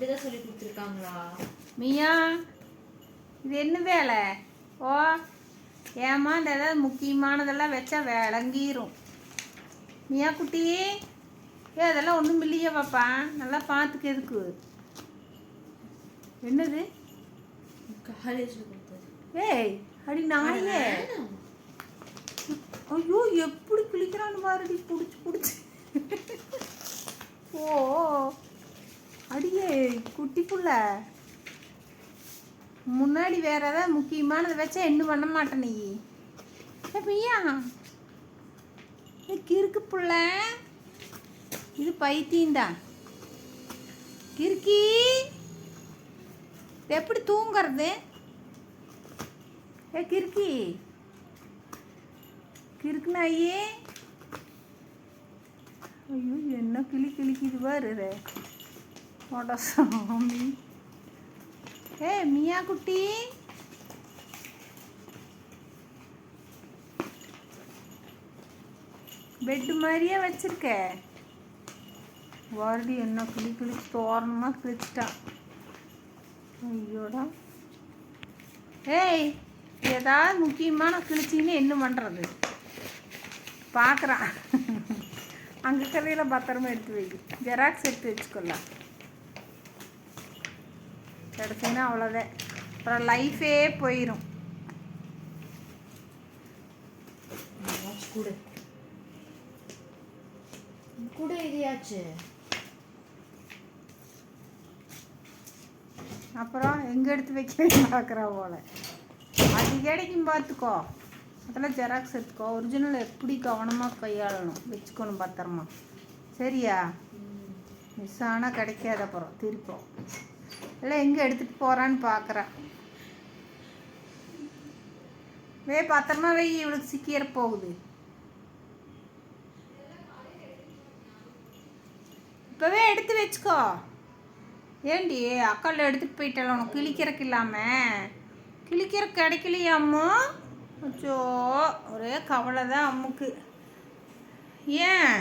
இப்படிதான் சொல்லி கொடுத்துருக்காங்களா? மியா இது என்ன வேலை? ஓ ஏமா இந்த ஏதாவது முக்கியமானதெல்லாம் வச்சா விளங்கிரும். மியா குட்டி ஏ அதெல்லாம் ஒன்றும் இல்லையே பாப்பா. நல்லா பார்த்துக்க எதுக்கு? என்னது? காலேஜ்ல கொடுத்தது. ஏய் அடி நாயே. ஐயோ எப்படி கிளிக்கிறான்னு பாருடி. பிடிச்சி பிடிச்சி ஓ அடியே குட்டி புள்ள. முன்னாடி வேற ஏதாவது முக்கியமானதை வச்சா என்ன பண்ண மாட்டேன் நீ? ஏ பையா ஏ கிறுக்கு புள்ள. இது பைத்தியம்தான் கிறுக்கி. எப்படி தூங்குறது? ஏ கிறுக்கி. கிறுக்கு நாயே ஐயோ என்ன கிளி கிளிக்குது பாரு ரே போட சாமி ஏ மியா குட்டி பெட்டு மாதிரியே வச்சிருக்க வாரடி என்ன கிளி கிளி தோரணமாக கிழிச்சிட்டான் ஐயோடா ஏய் ஏதாவது முக்கியமான கிழிச்சின்னு என்ன பண்ணுறது பார்க்குறான் அங்கே கதையில் பத்திரமா எடுத்து வைக்க ஜெராக்ஸ் எடுத்து வச்சுக்கொள்ளலாம் கிடச்சின்னா அவ்வளோதான் அப்புறம் லைஃபே போயிடும் கூட. கூட இதையாச்சு அப்புறம் எங்கே எடுத்து வைக்க பார்க்குறா போல. அது கிடைக்கும் பார்த்துக்கோ. அதெல்லாம் ஜெராக்ஸ் எடுத்துக்கோ. ஒரிஜினல் எப்படி கவனமாக கையாளணும்? வச்சுக்கணும் பத்திரமா. சரியா? மிஸ் ஆனால் கிடைக்காத அப்புறம் திருப்போம். இல்லை எங்கே எடுத்துகிட்டு போகிறான்னு பார்க்குறேன் வே பத்திரமா வை இவளுக்கு சிக்கிற போகுது. இப்போவே எடுத்து வச்சுக்கோ. ஏண்டி அக்கால எடுத்துகிட்டு போயிட்டால உனக்கு கிழிக்கிறக்கு இல்லாமல் கிழிக்கிற கிடைக்கலையாம்மா அச்சோ ஒரே கவலை தான் அம்முக்கு. ஏன்?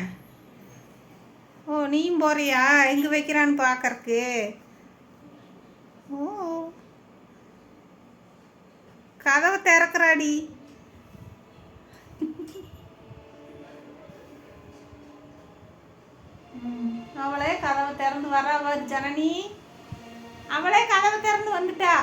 ஓ நீயும் போறியா? எங்கே வைக்கிறான்னு பார்க்கறக்கு ஓ கதவை திறக்கிறாடி ம், அவளே கதவை திறந்து வரா அவ ஜனனி அவளே கதவை திறந்து வந்துட்டா